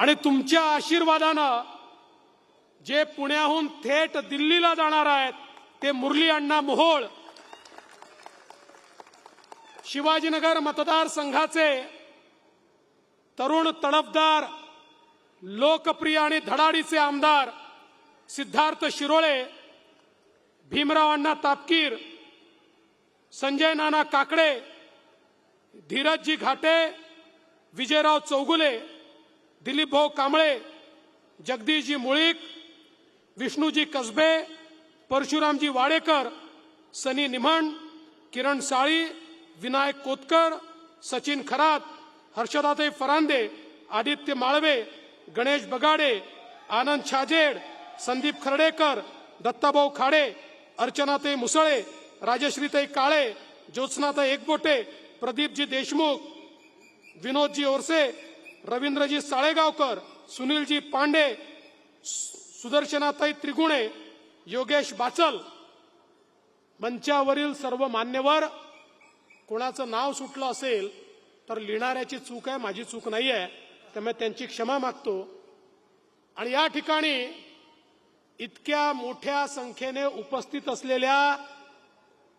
आणि तुमच्या आशीर्वादानं जे पुण्याहून थेट दिल्लीला जाणार आहेत ते मुरली अण्णा मोहोळ. शिवाजीनगर मतदारसंघाचे तरुण तडफदार लोकप्रिय आणि धडाडीचे आमदार सिद्धार्थ शिरोळे भीमराव अण्णा तापकीर संजय नाना काकडे धीरजजी घाटे विजयराव चौगुले दिलीप भाऊ कांबळे जगदीशजी मुळीक विष्णूजी कसबे परशुरामजी वाडेकर सनी निमण किरण साळी विनायक कोतकर सचिन खरात हर्षदाताई फरांदे आदित्य माळवे गणेश बगाडे आनंद छाजेड संदीप खर्डेकर दत्ताभाऊ खाडे अर्चनाताई मुसळे राजश्रीताई काळे ज्योत्स्नाताई एकबोटे प्रदीपजी देशमुख विनोदजी ओरसे रवींद्रजी साळेगावकर सुनीलजी पांडे सुदर्शनाताई त्रिगुणे योगेश बाचल. मंचावरील सर्व मान्यवर कोणाचं नाव सुटलं असेल तर लिहिणाऱ्याची चूक आहे माझी चूक नाही आहे त्यामुळे त्यांची क्षमा मागतो. आणि या ठिकाणी इतक्या मोठ्या संख्येने उपस्थित असलेल्या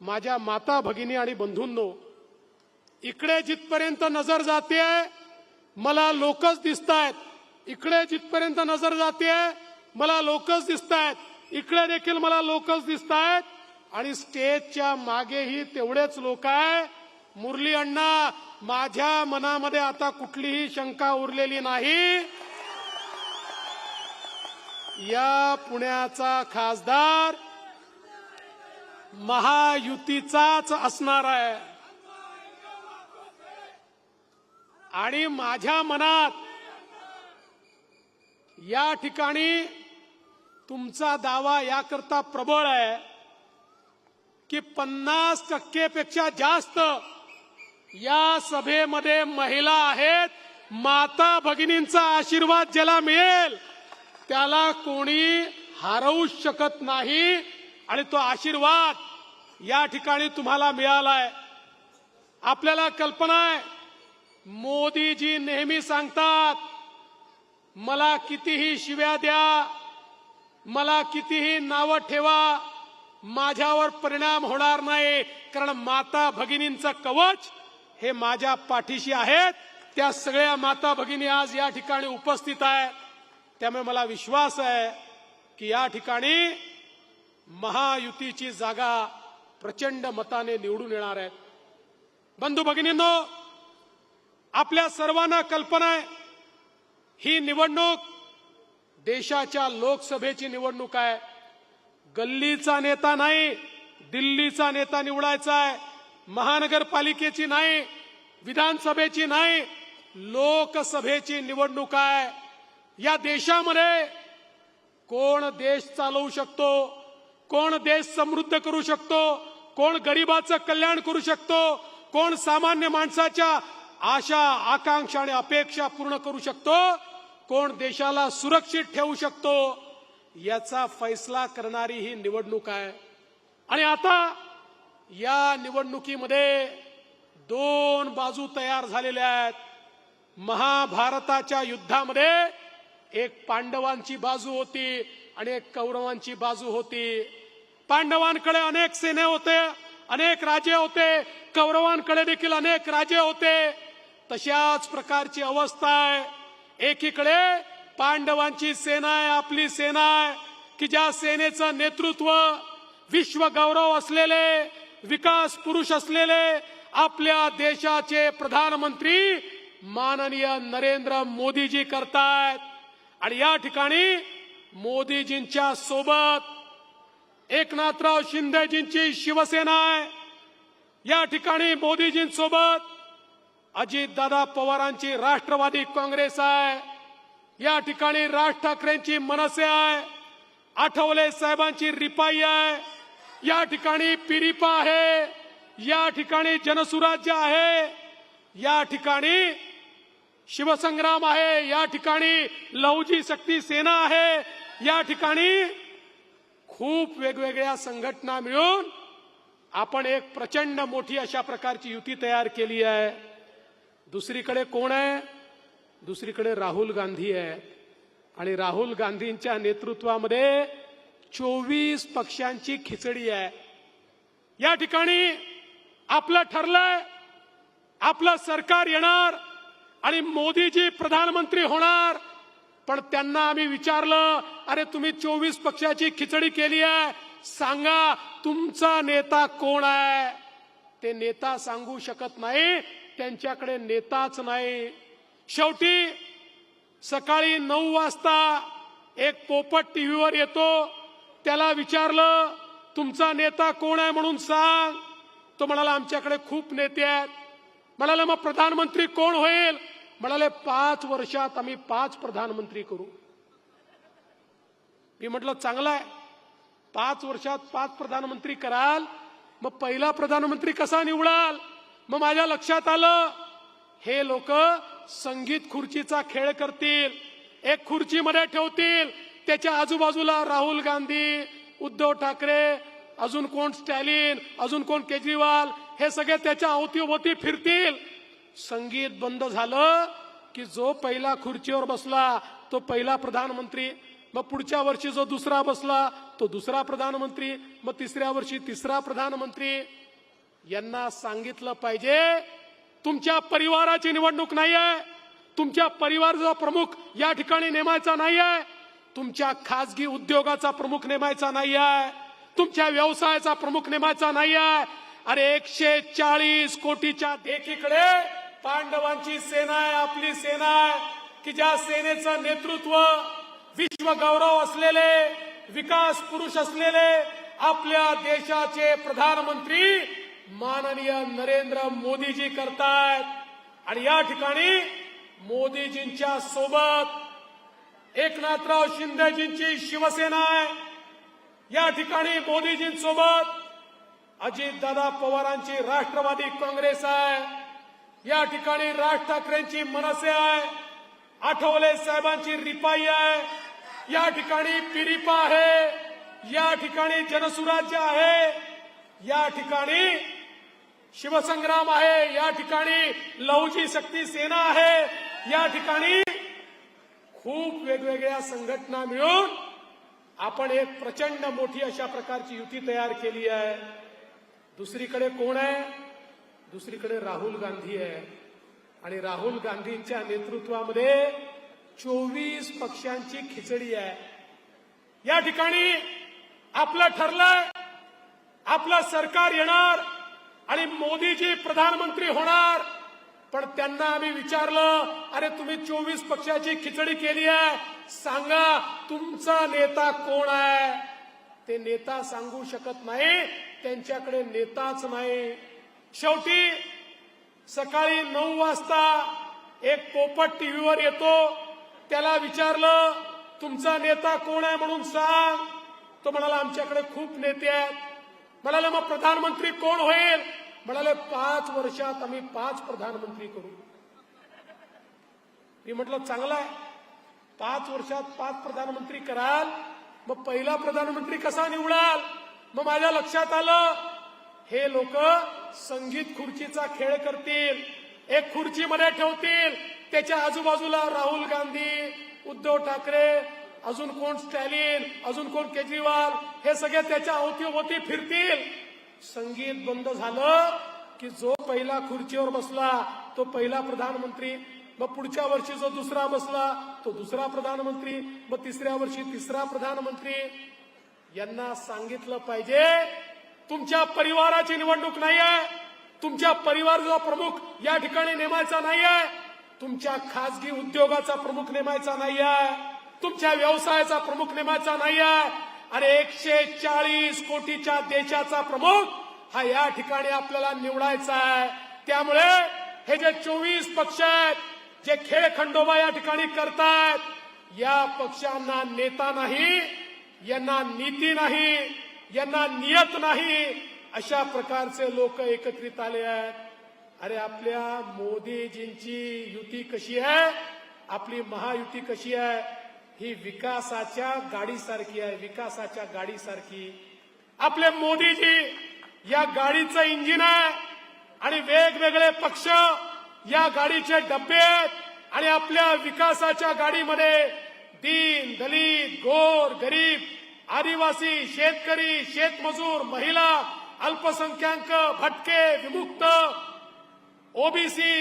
माझ्या माता भगिनी आणि बंधूंनो इकडे जिथपर्यंत नजर जाते मला लोकच दिसत आहेत इकडे जिथपर्यंत नजर जाते मला लोकच दिसत आहेत इकडे देखील मला लोकच दिसत आहेत आणि स्टेजच्या मागेही तेवढेच लोक आहे. मुरली अण्णा माझ्या मनामध्ये आता कुठलीही शंका उरलेली नाही. या पुण्याचा खासदार महायुतीचाच असणार आहे. आणि माझ्या मनात या ठिकाणी तुमचा दावा याकरता प्रबळ आहे की पन्नास टक्केपेक्षा जास्त या सभेमध्ये महिला आहेत माता भगिनींचा आशीर्वाद ज्याला मिळेल त्याला कोणी हरवू शकत नाही आणि तो आशीर्वाद या ठिकाणी तुम्हाला मिळालाय. आपल्याला कल्पना आहे मोदीजी नेहमी सांगतात मला कितीही शिव्या द्या मला कितीही नावं ठेवा माझ्यावर परिणाम होणार नाही. कारण माता भगिनींचं कवच हे माझ्या पाठीशी आहेत. त्या सगळ्या माता भगिनी आज या ठिकाणी उपस्थित आहेत. त्यामुळे मला विश्वास आहे की या ठिकाणी महायुतीची जागा प्रचंड मताने निवडून येणार आहे. बंधू भगिनींनो आपल्या सर्वांना कल्पना आहे ही निवडणूक देशाच्या लोकसभेची निवडणूक आहे. गल्लीचा नेता नाही दिल्लीचा नेता निवडायचा आहे महानगरपालिकेची नाही विधानसभेची नाही लोकसभेची निवडणूक आहे. या देशामध्ये कोण देश चालवू शकतो कोण देश समृद्ध करू शकतो कोण गरिबाचं कल्याण करू शकतो कोण सामान्य माणसाच्या आशा आकांक्षा आणि अपेक्षा पूर्ण करू शकतो. कोण देशाला सुरक्षित ठेवू शकतो याचा फैसला करणारी ही निवडणूक आहे. आणि आता या निवडणुकीमध्ये दोन बाजू तयार झालेल्या आहेत. महाभारताच्या युद्धामध्ये एक पांडवांची बाजू होती आणि एक कौरवांची बाजू होती. पांडवांकडे अनेक सेने होते अनेक राजे होते कौरवांकडे देखील अनेक राजे होते. तशाच प्रकारची अवस्था आहे. एकीकडे पांडवांची सेना आहे आपली सेना आहे की ज्या सेनेचं नेतृत्व विश्व गौरव असलेले विकास पुरुष असलेले आपल्या देशाचे प्रधानमंत्री माननीय नरेंद्र मोदीजी करतायत. आणि या ठिकाणी मोदीजींच्या सोबत एकनाथराव शिंदेजींची शिवसेना आहे. या ठिकाणी मोदीजींसोबत अजितदादा पवारांची राष्ट्रवादी काँग्रेस आहे. या ठिकाणी राज ठाकरेंची मनसे आहे. आठवले साहेबांची रिपाई आहे. या ठिकाणी पिरिपा आहे. या ठिकाणी जनसुराज्य आहे. या ठिकाणी शिवसंग्राम आहे. या ठिकाणी लहुजी शक्ती सेना आहे. या ठिकाणी खूप वेगवेगळ्या संघटना मिळून आपण एक प्रचंड मोठी अशा प्रकारची युती तयार केली आहे. दुसरीकडे कोण आहे? दुसरीकडे राहुल गांधी आहे. आणि राहुल गांधींच्या नेतृत्वामध्ये चोवीस पक्षांची खिचडी आहे. या ठिकाणी आपलं ठरलंय आपलं सरकार येणार आणि मोदीजी प्रधानमंत्री होणार. पण त्यांना आम्ही विचारलं अरे तुम्ही चोवीस पक्षाची खिचडी केली आहे. सांगा तुमचा नेता कोण आहे? ते नेता सांगू शकत नाही. त्यांच्याकडे नेताच नाही. शेवटी सकाळी नऊ वाजता एक पोपट टीव्हीवर येतो. त्याला विचारलं तुमचा नेता कोण आहे म्हणून सांग. तो म्हणाला आमच्याकडे खूप नेते आहेत. म्हणाले मग प्रधानमंत्री कोण होईल? म्हणाले पाच वर्षात आम्ही पाच प्रधानमंत्री करू. मी म्हटलं चांगलं आहे. पाच वर्षात पाच प्रधानमंत्री कराल. मग पहिला प्रधानमंत्री कसा निवडाल? मग माझ्या लक्षात आलं हे लोक संगीत खुर्चीचा खेळ करतील एक खुर्चीमध्ये ठेवतील त्याच्या आजूबाजूला राहुल गांधी उद्धव ठाकरे अजून कोण स्टॅलिन अजून कोण केजरीवाल हे सगळे त्याच्या अवतीभोवती फिरतील. संगीत बंद झालं की जो पहिला खुर्चीवर बसला तो पहिला प्रधानमंत्री. मग पुढच्या वर्षी जो दुसरा बसला तो दुसरा प्रधानमंत्री. मग तिसऱ्या वर्षी तिसरा प्रधानमंत्री. यांना सांगितलं पाहिजे तुमच्या परिवाराची निवडणूक नाही आहे तुमच्या परिवाराचा प्रमुख या ठिकाणी नेमायचा नाही आहे तुमच्या खासगी उद्योगाचा प्रमुख नेमायचा नाही आहे तुमच्या व्यवसायाचा प्रमुख नेमायचा नाही आहे अरे एकशे चाळीस कोटीच्या देखीकडे पांडवांची सेना आहे आपली सेना आहे की ज्या सेनेचं नेतृत्व विश्व गौरव असलेले विकास पुरुष असलेले आपल्या देशाचे प्रधानमंत्री माननीय नरेंद्र मोदीजी करतायत. आणि या ठिकाणी मोदीजींच्या सोबत एकनाथराव शिंदेजींची शिवसेना आहे. या ठिकाणी मोदीजींसोबत अजितदादा पवारांची राष्ट्रवादी काँग्रेस आहे. या ठिकाणी राज ठाकरेंची मनसे आहे. आठवले साहेबांची रिपाई आहे. या ठिकाणी पिरिपा आहे. या ठिकाणी जनसुराज्य आहे. या ठिकाणी शिवसंग्राम आहे. या ठिकाणी लहुजी शक्ती सेना आहे. या ठिकाणी खूप वेगवेगळ्या संघटना मिळून आपण एक प्रचंड मोठी अशा प्रकारची युती तयार केली आहे. दुसरीकडे कोण आहे? दुसरीकडे राहुल गांधी आहे. आणि राहुल गांधींच्या नेतृत्वामध्ये चोवीस पक्षांची खिचडी आहे. या ठिकाणी आपलं ठरलंय. आपलं सरकार येणार. आणि मोदीजी प्रधानमंत्री होणार. पण त्यांना आम्ही विचारलं अरे तुम्ही चोवीस पक्षाची खिचडी केली आहे. सांगा तुमचा नेता कोण आहे? ते नेता सांगू शकत नाही त्यांच्याकडे नेताच नाही. शेवटी सकाळी नऊ वाजता एक पोपट टीव्हीवर येतो. त्याला विचारलं तुमचा नेता कोण आहे म्हणून सांग. तो म्हणाला आमच्याकडे खूप नेते आहेत. म्हणाले मग प्रधानमंत्री कोण होईल? म्हणाले पाच वर्षात आम्ही पाच प्रधानमंत्री करू. मी म्हटलं चांगलं आहे. पाच वर्षात पाच प्रधानमंत्री कराल मग पहिला प्रधानमंत्री कसा निवडाल? मग माझ्या लक्षात आलं हे लोक संगीत खुर्चीचा खेळ करतील एक खुर्चीमध्ये ठेवतील. त्याच्या आजूबाजूला राहुल गांधी उद्धव ठाकरे अजून कोण स्टॅलिन अजून कोण केजरीवाल हे सगळे त्याच्या अवतीभोवती फिरतील. संगीत बंद झालं की जो पहिला खुर्चीवर बसला तो पहिला प्रधानमंत्री. मग पुढच्या वर्षी जो दुसरा बसला तो दुसरा प्रधानमंत्री. मग तिसऱ्या वर्षी तिसरा प्रधानमंत्री. यांना सांगितलं पाहिजे तुमच्या परिवाराची निवडणूक नाहीये. तुमच्या परिवाराचा प्रमुख या ठिकाणी नेमायचा नाहीये. तुमच्या खासगी उद्योगाचा प्रमुख नेमायचा नाहीये. तुमच्या व्यवसायाचा प्रमुख नेमायचा नाही आहे अरे एकशे चाळीस कोटीच्या देशाचा प्रमुख हा या ठिकाणी आपल्याला निवडायचा आहे. त्यामुळे हे जे चोवीस पक्ष आहेत जे खेळ खंडोबा या ठिकाणी करतायत या पक्षांना नेता नाही यांना नीती नाही यांना नियत नाही अशा प्रकारचे लोक एकत्रित आले आहेत. अरे आपल्या मोदीजींची युती कशी आहे? आपली महायुती कशी आहे? ही विकासाच्या गाडीसारखी आहे विकासाच्या गाडीसारखी. आपले मोदीजी या गाडीचं इंजिन आहे आणि वेगवेगळे पक्ष या गाडीचे डबे आहेत आणि आपल्या विकासाच्या गाडीमध्ये दीन दलित गोर गरीब आदिवासी शेतकरी शेतमजूर महिला अल्पसंख्याक भटके विमुक्त ओबीसी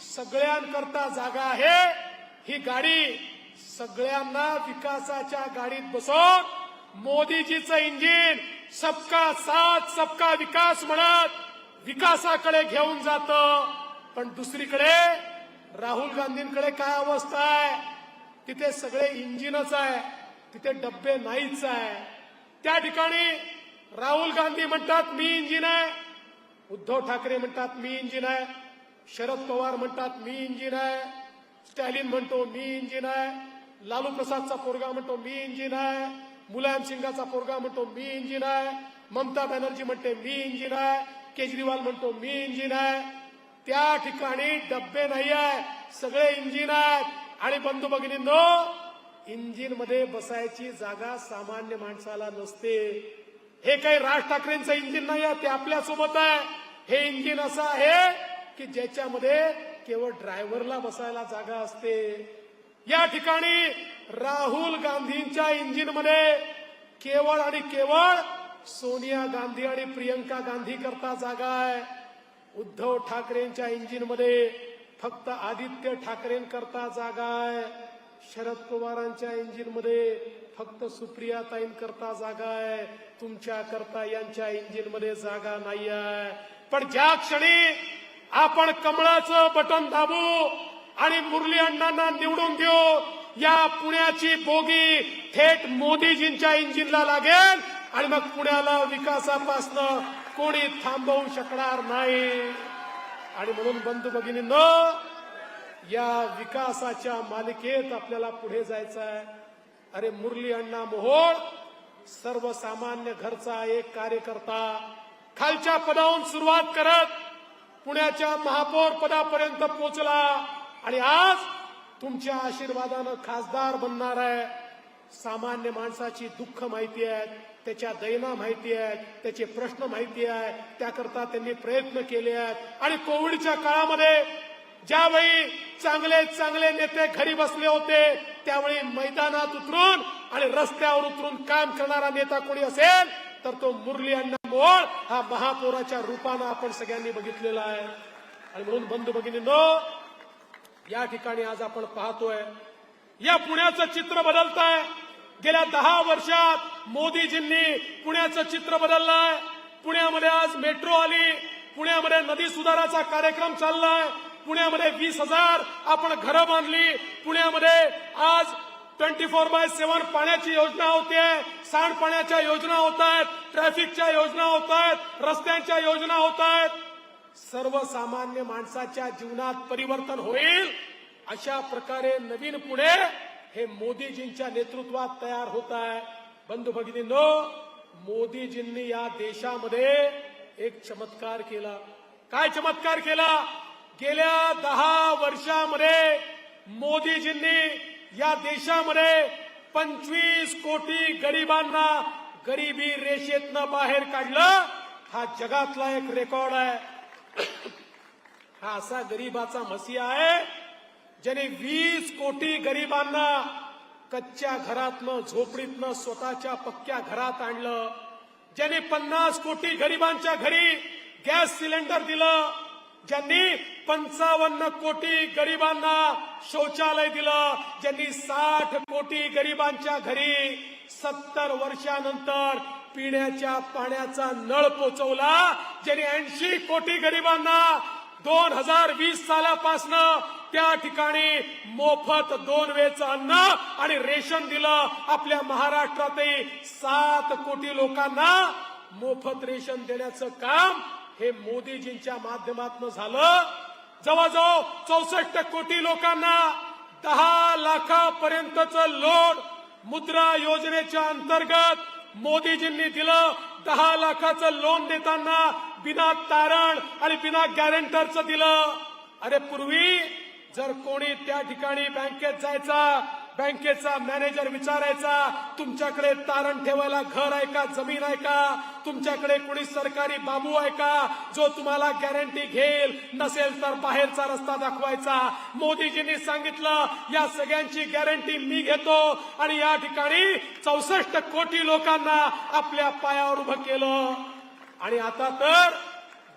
सगळ्यांकरता जागा आहे. ही गाडी सगळ्यांना विकासाच्या गाडीत बसून मोदीजीचं इंजिन सबका साथ सबका विकास म्हणत विकासाकडे घेऊन जात. पण दुसरीकडे राहुल गांधींकडे काय अवस्था आहे? तिथे सगळे इंजिनच आहे. तिथे डब्बे नाहीच आहे. त्या ठिकाणी राहुल गांधी म्हणतात मी इंजिन आहे. उद्धव ठाकरे म्हणतात मी इंजिन आहे. शरद पवार म्हणतात मी इंजिन आहे. स्टॅलिन म्हणतो मी इंजिन आहे. लालू प्रसादचा पोरगा म्हणतो मी इंजिन आहे. मुलायम सिंगाचा पोरगा म्हणतो मी इंजिन आहे. ममता बॅनर्जी म्हणते मी इंजिन आहे. केजरीवाल म्हणतो मी इंजिन आहे. त्या ठिकाणी डब्बे नाही आहे. सगळे इंजिन आहेत. आणि बंधू भगिनींनो इंजिनमध्ये बसायची जागा सामान्य माणसाला नसते. हे काही राज ठाकरेंचं इंजिन नाही आहे ते आपल्यासोबत आहे. हे इंजिन असं आहे की ज्याच्यामध्ये केवळ ड्रायव्हरला बसायला जागा असते. या ठिकाणी राहुल गांधींच्या इंजिनमध्ये केवळ आणि केवळ सोनिया गांधी आणि प्रियंका गांधी करता जागा आहे. उद्धव ठाकरेंच्या इंजिनमध्ये फक्त आदित्य ठाकरेंकरता जागा आहे. शरद पवारांच्या इंजिनमध्ये फक्त सुप्रिया ताईंकरता जागा आहे. तुमच्या करता यांच्या इंजिनमध्ये जागा नाही आहे. पण ज्या क्षणी आपण कमळाचं बटन दाबू आणि मुरली अण्णांना निवडून घेऊ या पुण्याची बोगी थेट मोदीजींच्या इंजिनला लागेल आणि मग पुण्याला विकासापासनं कोणी थांबवू शकणार नाही. आणि म्हणून बंधू भगिनींनो या विकासाच्या मालिकेत आपल्याला पुढे जायचं आहे अरे मुरली अण्णा मोहोळ सर्वसामान्य घरचा एक कार्यकर्ता खालच्या पदावरून सुरुवात करत पुण्याच्या महापौर पदापर्यंत पोहोचला. आणि आज तुमच्या आशीर्वादानं खासदार बनणार आहे. सामान्य माणसाची दुःख माहिती आहेत त्याच्या दैना माहिती आहेत त्याचे प्रश्न माहिती आहे त्याकरता त्यांनी प्रयत्न केले आहेत. आणि कोविडच्या काळामध्ये ज्यावेळी चांगले चांगले नेते घरी बसले होते त्यावेळी मैदानात उतरून आणि रस्त्यावर उतरून काम करणारा नेता कोणी असेल तर तो मुरली अण्णा मोळ हा महापौराच्या रूपानं आपण सगळ्यांनी बघितलेला आहे. आणि म्हणून बंधू भगिनींनो या ठिकाणी आज आपण पाहतोय या पुण्याचं चित्र बदलत आहे गेल्या दहा वर्षात मोदीजींनी पुण्याचं चित्र बदललंय. पुण्यामध्ये आज मेट्रो आली. पुण्यामध्ये नदी सुधाराचा कार्यक्रम चाललाय. पुण्यामध्ये वीस हजार आपण घरं बांधली. पुण्यामध्ये आज ट्वेंटी फोर बाय सेव्हन पाण्याची योजना होते सांडपाण्याच्या योजना होत आहेत ट्रॅफिकच्या योजना होत आहेत रस्त्यांच्या योजना होत आहेत सर्वसामान्य माणसाच्या जीवनात परिवर्तन होईल अशा प्रकारे नवीन पुणे हे मोदीजींच्या नेतृत्वात तयार होत आहे. बंधू भगिनींनो मोदीजींनी या देशामध्ये एक चमत्कार केला. काय चमत्कार केला? गेल्या दहा वर्षामध्ये मोदीजींनी या देशामध्ये पंचवीस कोटी गरिबांना गरिबी रेषेतनं बाहेर काढलं हा जगातला एक रेकॉर्ड आहे. हा असा गरीबाचा मसीहा आहे ज्याने वीस कोटी गरिबांना कच्च्या घरातनं झोपडीतनं स्वतःच्या पक्क्या घरात आणलं. ज्याने पन्नास कोटी गरिबांच्या घरी गॅस सिलेंडर दिलं ज्यांनी पंचावन्न कोटी गरिबांना शौचालय दिलं ज्यांनी साठ कोटी गरिबांच्या घरी सत्तर वर्षानंतर पिण्याच्या पाण्याचा नळ पोचवला ज्यांनी ऐंशी कोटी गरिबांना दोन हजार वीस सालापासनं त्या ठिकाणी मोफत दोन वेळचं अन्न आणि रेशन दिलं. आपल्या महाराष्ट्रातही सात कोटी लोकांना मोफत रेशन देण्याचं काम हे मोदीजींच्या माध्यमातून झालं. जवळजवळ चौसष्ट कोटी लोकांना दहा लाखापर्यंतचं लोन मुद्रा योजनेच्या अंतर्गत मोदीजींनी दिलं. दहा लाखाचं लोन देताना बिना तारण आणि बिना गॅरेंटरचं दिलं. अरे पूर्वी जर कोणी त्या ठिकाणी बँकेत जायचा बँकेचा मॅनेजर विचारायचा तुमच्याकडे तारण ठेवायला घर आहे का जमीन आहे का? तुमच्याकडे कुणी सरकारी बाबू आहे का? जो तुम्हाला गॅरंटी घेईल. नसेल तर बाहेरचा रस्ता दाखवायचा. मोदीजींनी सांगितलं या सगळ्यांची गॅरंटी मी घेतो. आणि या ठिकाणी चौसष्ट कोटी लोकांना आपल्या पायावर उभं केलं. आणि आता तर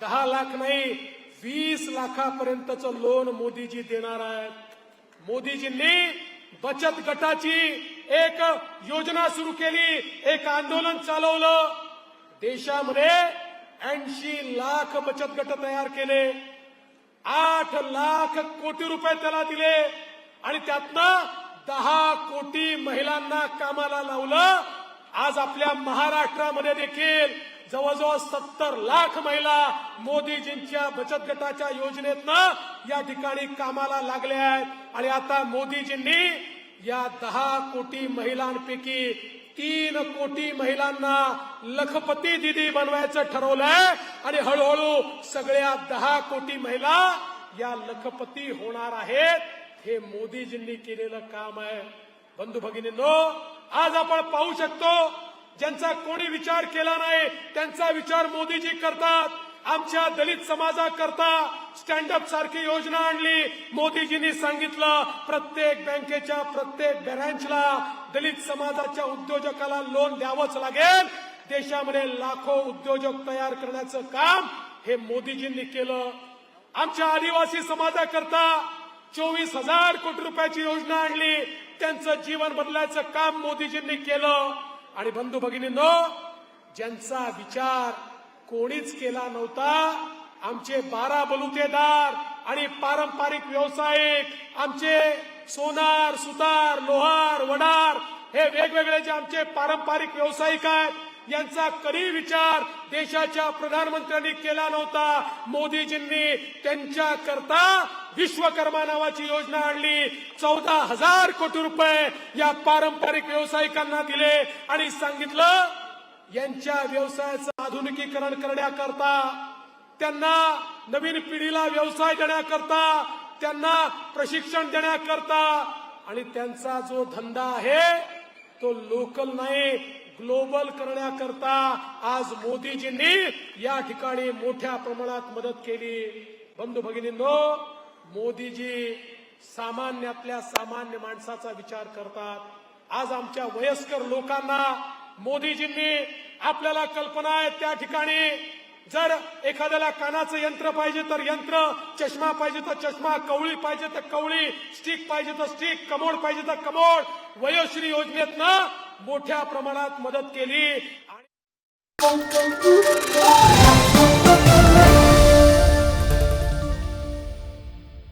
दहा लाख नाही वीस लाखापर्यंतचं लोन मोदीजी देणार आहेत. मोदीजींनी बचत गटाची एक योजना सुरू केली. एक आंदोलन चालवलं. देशामध्ये ऐंशी लाख बचत गट तयार केले. आठ लाख कोटी रुपये त्याला दिले. आणि त्यातनं दहा कोटी महिलांना कामाला लावलं. आज आपल्या महाराष्ट्रामध्ये देखील जवळजवळ सत्तर लाख महिला मोदीजींच्या बचत गटाच्या योजनेतनं या ठिकाणी कामाला लागल्या आहेत. आणि आता मोदीजींनी या दहा कोटी महिलांपैकी तीन कोटी महिलांना लखपती दिदी बनवायचं ठरवलंय. आणि हळूहळू सगळ्या दहा कोटी महिला या लखपती होणार आहेत. हे मोदीजींनी केलेलं काम आहे. बंधू भगिनींनो आज आपण पाहू शकतो ज्यांचा कोणी विचार केला नाही त्यांचा विचार मोदीजी करतात. आमच्या दलित समाजाकरता स्टँडअप सारखी योजना आणली. मोदीजींनी सांगितलं प्रत्येक बँकेच्या प्रत्येक ब्रँचला दलित समाजाच्या उद्योजकाला लोन द्यावंच लागेल. देशामध्ये लाखो उद्योजक तयार करण्याचं काम हे मोदीजींनी केलं. आमच्या आदिवासी समाजाकरता चोवीस हजार कोटी रुपयाची योजना आणली. त्यांचं जीवन बदलायचं काम मोदीजींनी केलं. आणि बंधू भगिनींनो ज्यांचा विचार कोणीच केला नव्हता. आमचे बारा बलुतेदार आणि पारंपरिक व्यावसायिक आमचे सोनार सुतार लोहार वडार हे वेगवेगळे जे आमचे पारंपरिक व्यावसायिक आहेत यांचा कधी विचार देशाच्या प्रधानमंत्र्यांनी केला नव्हता. मोदीजींनी त्यांच्या करता विश्वकर्मा नावाची योजना आणली. चौदा हजार कोटी रुपये या पारंपरिक व्यावसायिकांना दिले आणि सांगितलं यांच्या व्यवसायाचं आधुनिकीकरण करण्याकरता त्यांना नवीन पिढीला व्यवसाय देण्याकरता त्यांना प्रशिक्षण देण्याकरता आणि त्यांचा जो धंदा आहे तो लोकल नाही ग्लोबल करण्याकरता आज मोदीजींनी या ठिकाणी मोठ्या प्रमाणात मदत केली. बंधू भगिनींनो मोदीजी सामान्यातल्या सामान्य माणसाचा विचार करतात. आज आमच्या वयस्कर लोकांना मोदीजींनी आपल्याला कल्पना आहे त्या ठिकाणी जर एखाद्याला कानाचं यंत्र पाहिजे तर यंत्र चष्मा पाहिजे तर चष्मा कवळी पाहिजे तर कवळी स्टिक पाहिजे तर स्टिक कमोड पाहिजे तर कमोड वयोश्री योजनेतनं मोठ्या प्रमाणात मदत केली. आणि